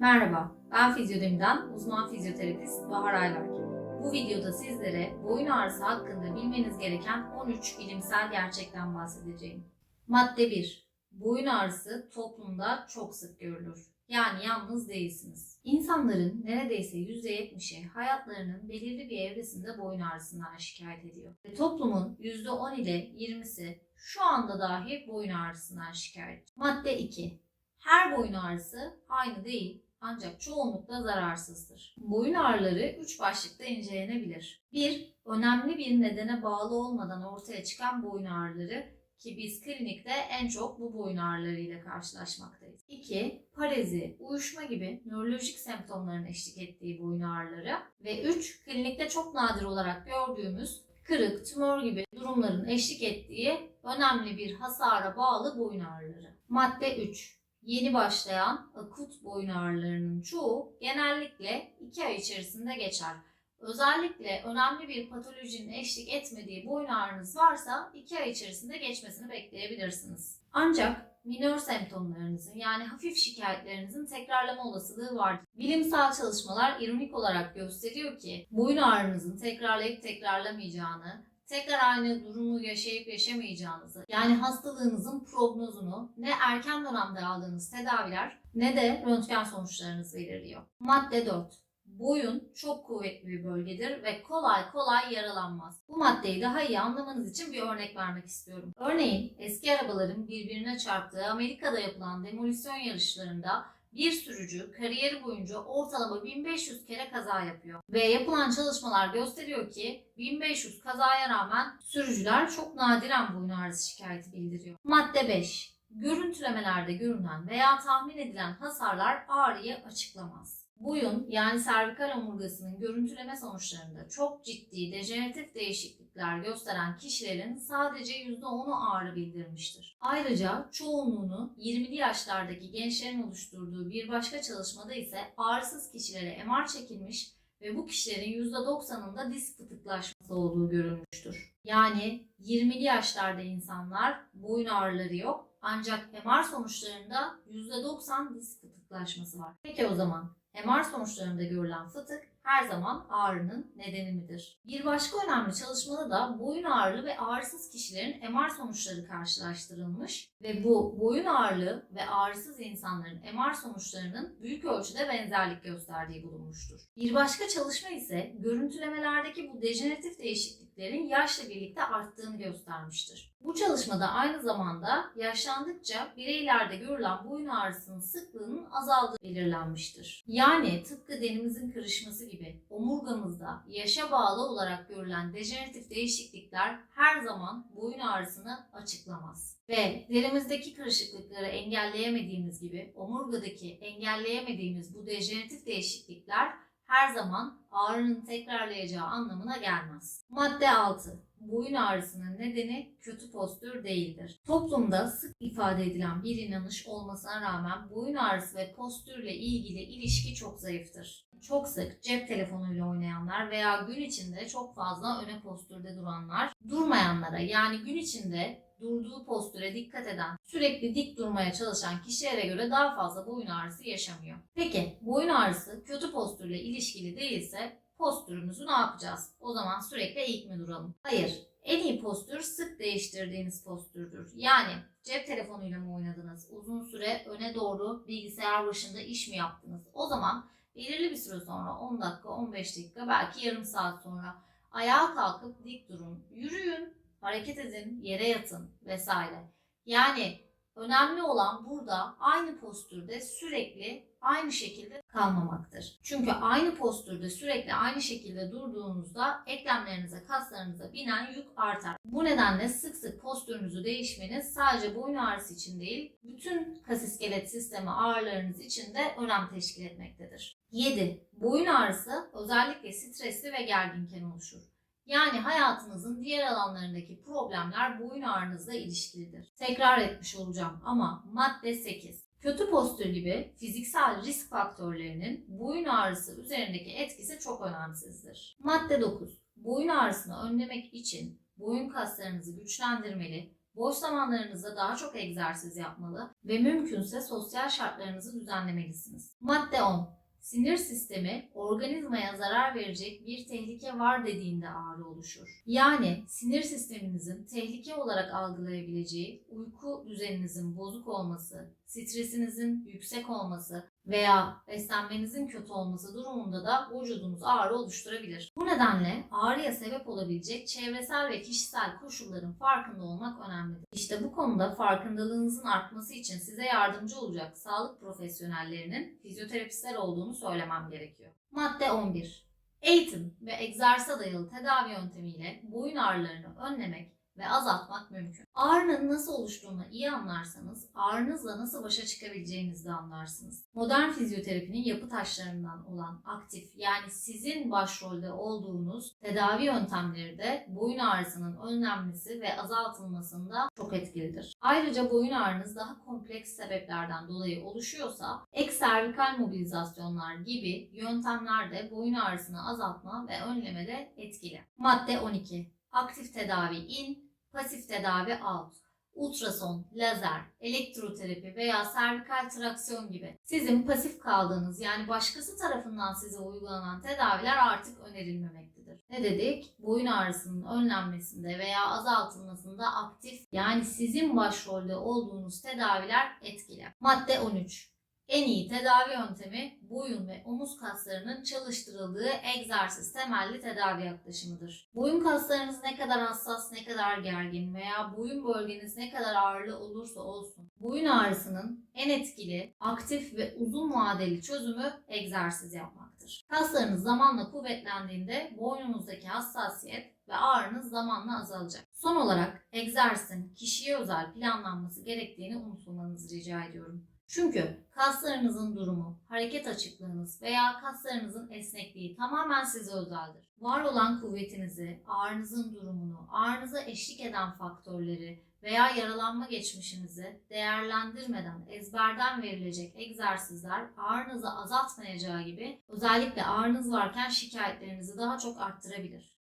Merhaba, ben Fizyodemi'den uzman fizyoterapist Bahar Aylar. Bu videoda sizlere boyun ağrısı hakkında bilmeniz gereken 13 bilimsel gerçekten bahsedeceğim. Madde 1. Boyun ağrısı toplumda çok sık görülür. Yani yalnız değilsiniz. İnsanların neredeyse %70'i hayatlarının belirli bir evresinde boyun ağrısından şikayet ediyor. Ve toplumun %10 ile 20'si şu anda dahi boyun ağrısından şikayet. Madde 2. Her boyun ağrısı aynı değil ancak çoğunlukla zararsızdır. Boyun ağrıları 3 başlıkta incelenebilir. 1. Önemli bir nedene bağlı olmadan ortaya çıkan boyun ağrıları ki biz klinikte en çok bu boyun ağrılarıyla karşılaşmaktayız. 2. Parezi, uyuşma gibi nörolojik semptomların eşlik ettiği boyun ağrıları ve 3. Klinikte çok nadir olarak gördüğümüz kırık, tümör gibi durumların eşlik ettiği önemli bir hasara bağlı boyun ağrıları. Madde 3. Yeni başlayan akut boyun ağrılarının çoğu genellikle 2 ay içerisinde geçer. Özellikle önemli bir patolojinin eşlik etmediği boyun ağrınız varsa 2 ay içerisinde geçmesini bekleyebilirsiniz. Ancak minör semptomlarınızın yani hafif şikayetlerinizin tekrarlama olasılığı vardır. Bilimsel çalışmalar ironik olarak gösteriyor ki boyun ağrınızın tekrarlayıp tekrarlamayacağını, tekrar aynı durumu yaşayıp yaşamayacağınızı, yani hastalığınızın prognozunu ne erken dönemde aldığınız tedaviler ne de röntgen sonuçlarınız belirliyor. Madde 4. Boyun çok kuvvetli bir bölgedir ve kolay kolay yaralanmaz. Bu maddeyi daha iyi anlamanız için bir örnek vermek istiyorum. Örneğin eski arabaların birbirine çarptığı Amerika'da yapılan demolition yarışlarında bir sürücü kariyeri boyunca ortalama 1500 kere kaza yapıyor. Ve yapılan çalışmalar gösteriyor ki 1500 kazaya rağmen sürücüler çok nadiren boyun ağrısı şikayeti bildiriyor. Madde 5. Görüntülemelerde görünen veya tahmin edilen hasarlar ağrıyı açıklamaz. Boyun yani servikal omurgasının görüntüleme sonuçlarında çok ciddi dejeneratif değişiklikler gösteren kişilerin sadece %10'u ağrı bildirmiştir. Ayrıca çoğunluğunu 20'li yaşlardaki gençlerin oluşturduğu bir başka çalışmada ise ağrısız kişilere MR çekilmiş ve bu kişilerin %90'ında disk fıtıklaşması olduğu görülmüştür. Yani 20'li yaşlarda insanlar boyun ağrıları yok ancak MR sonuçlarında %90 disk fıtıklaşması var. Peki o zaman MR sonuçlarında görülen fıtık her zaman ağrının nedeni midir? Bir başka önemli çalışmada da boyun ağrılı ve ağrısız kişilerin MR sonuçları karşılaştırılmış ve bu boyun ağrılı ve ağrısız insanların MR sonuçlarının büyük ölçüde benzerlik gösterdiği bulunmuştur. Bir başka çalışma ise görüntülemelerdeki bu dejeneratif değişikliklerin yaşla birlikte arttığını göstermiştir. Bu çalışmada aynı zamanda yaşlandıkça bireylerde görülen boyun ağrısının sıklığının azaldığı belirlenmiştir. Yani tıpkı denimizin kırışması gibi omurgamızda yaşa bağlı olarak görülen dejeneratif değişiklikler her zaman boyun ağrısını açıklamaz. Ve derimizdeki kırışıklıkları engelleyemediğimiz gibi omurgadaki engelleyemediğimiz bu dejeneratif değişiklikler her zaman ağrının tekrarlayacağı anlamına gelmez. Madde 6. Boyun ağrısının nedeni kötü postür değildir. Toplumda sık ifade edilen bir inanış olmasına rağmen boyun ağrısı ve postürle ilgili ilişki çok zayıftır. Çok sık cep telefonuyla oynayanlar veya gün içinde çok fazla öne postürde duranlar, durmayanlara yani gün içinde durduğu postüre dikkat eden, sürekli dik durmaya çalışan kişilere göre daha fazla boyun ağrısı yaşamıyor. Peki boyun ağrısı kötü postürle ilişkili değilse postürümüzü ne yapacağız? O zaman sürekli eğik mi duralım? Hayır. En iyi postür sık değiştirdiğiniz postürdür. Yani cep telefonuyla mı oynadınız? Uzun süre öne doğru bilgisayar başında iş mi yaptınız? O zaman belirli bir süre sonra 10 dakika, 15 dakika, belki yarım saat sonra ayağa kalkıp dik durun. Yürüyün, hareket edin, yere yatın vesaire. Yani önemli olan burada aynı postürde sürekli aynı şekilde kalmamaktır. Çünkü aynı postürde sürekli aynı şekilde durduğunuzda eklemlerinize, kaslarınıza binen yük artar. Bu nedenle sık sık postürünüzü değişmeniz sadece boyun ağrısı için değil, bütün kas iskelet sistemi ağrılarınız için de önem teşkil etmektedir. 7. Boyun ağrısı özellikle stresli ve gerginken oluşur. Yani hayatınızın diğer alanlarındaki problemler boyun ağrınızla ilişkilidir. Tekrar etmiş olacağım ama madde 8. Kötü postür gibi fiziksel risk faktörlerinin boyun ağrısı üzerindeki etkisi çok önemsizdir. Madde 9. Boyun ağrısını önlemek için boyun kaslarınızı güçlendirmeli, Boş zamanlarınızda daha çok egzersiz yapmalı ve mümkünse sosyal şartlarınızı düzenlemelisiniz. Madde 10. Sinir sistemi organizmaya zarar verecek bir tehlike var dediğinde ağrı oluşur. Yani sinir sisteminizin tehlike olarak algılayabileceği uyku düzeninizin bozuk olması, stresinizin yüksek olması veya beslenmenizin kötü olması durumunda da vücudunuz ağrı oluşturabilir. Bu nedenle ağrıya sebep olabilecek çevresel ve kişisel koşulların farkında olmak önemlidir. İşte bu konuda farkındalığınızın artması için size yardımcı olacak sağlık profesyonellerinin fizyoterapistler olduğunu söylemem gerekiyor. Madde 11. Eğitim ve egzersize dayalı tedavi yöntemiyle boyun ağrılarını önlemek ve azaltmak mümkün. Ağrının nasıl oluştuğunu iyi anlarsanız ağrınızla nasıl başa çıkabileceğinizi de anlarsınız. Modern fizyoterapinin yapı taşlarından olan aktif yani sizin başrolde olduğunuz tedavi yöntemleri de boyun ağrısının önlenmesi ve azaltılmasında çok etkilidir. Ayrıca boyun ağrınız daha kompleks sebeplerden dolayı oluşuyorsa ek servikal mobilizasyonlar gibi yöntemler de boyun ağrısını azaltma ve önlemede etkili. Madde 12. Aktif tedavi in, pasif tedavi out. Ultrason, lazer, elektroterapi veya servikal traksiyon gibi sizin pasif kaldığınız yani başkası tarafından size uygulanan tedaviler artık önerilmemektedir. Ne dedik? Boyun ağrısının önlenmesinde veya azaltılmasında aktif yani sizin başrolde olduğunuz tedaviler etkili. Madde 13. En iyi tedavi yöntemi boyun ve omuz kaslarının çalıştırıldığı egzersiz temelli tedavi yaklaşımıdır. Boyun kaslarınız ne kadar hassas, ne kadar gergin veya boyun bölgeniz ne kadar ağrılı olursa olsun, boyun ağrısının en etkili, aktif ve uzun vadeli çözümü egzersiz yapmaktır. Kaslarınız zamanla kuvvetlendiğinde boynunuzdaki hassasiyet ve ağrınız zamanla azalacak. Son olarak egzersizin kişiye özel planlanması gerektiğini unutmamanızı rica ediyorum. Çünkü kaslarınızın durumu, hareket açıklığınız veya kaslarınızın esnekliği tamamen size özeldir. Var olan kuvvetinizi, ağrınızın durumunu, ağrınıza eşlik eden faktörleri veya yaralanma geçmişinizi değerlendirmeden ezberden verilecek egzersizler ağrınızı azaltmayacağı gibi özellikle ağrınız varken şikayetlerinizi daha çok arttırabilir.